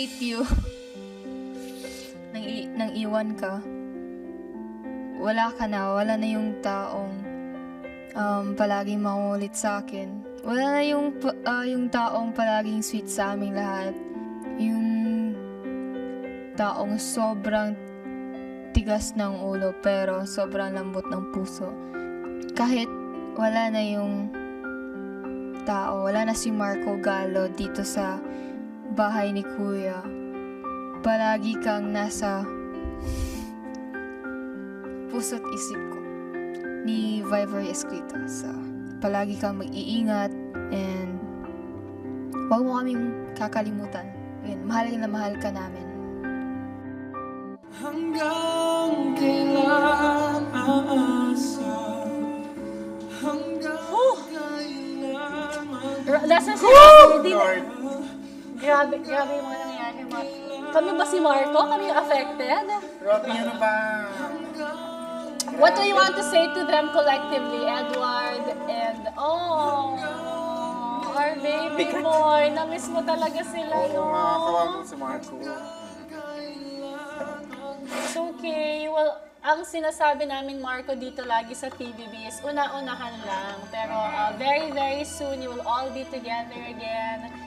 hate you. nang, i- nang iwan ka. Wala ka na, wala na yung taong um, palaging mangulit sa akin. Wala na yung, ah, yung taong palaging sweet sa aming lahat. Yung taong sobrang tigas ng ulo pero sobrang lambot ng puso. Kahit wala na yung tao, wala na si Marco Gallo dito sa bahay ni Kuya. Palagi kang nasa puso't isip ko ni Viver Escrito. So, palagi kang mag-iingat and huwag mo kaming kakalimutan. Yun, mahal na mahal ka namin. Hanggang kailan aasa Hanggang kailan R- Nasaan si Rocky? Di na- Grabe, grabe yung mga nangyayari. Mar- Kami ba si Marco? Kami yung affected? Rocky, ano ba? What do you want to say to them collectively, Edward and oh, our baby boy. Namiss mo talaga sila, Oo no? nga, kawawa si Marco. It's okay. Well, ang sinasabi namin, Marco, dito lagi sa TVB is una-unahan lang. Pero uh, very, very soon, you will all be together again.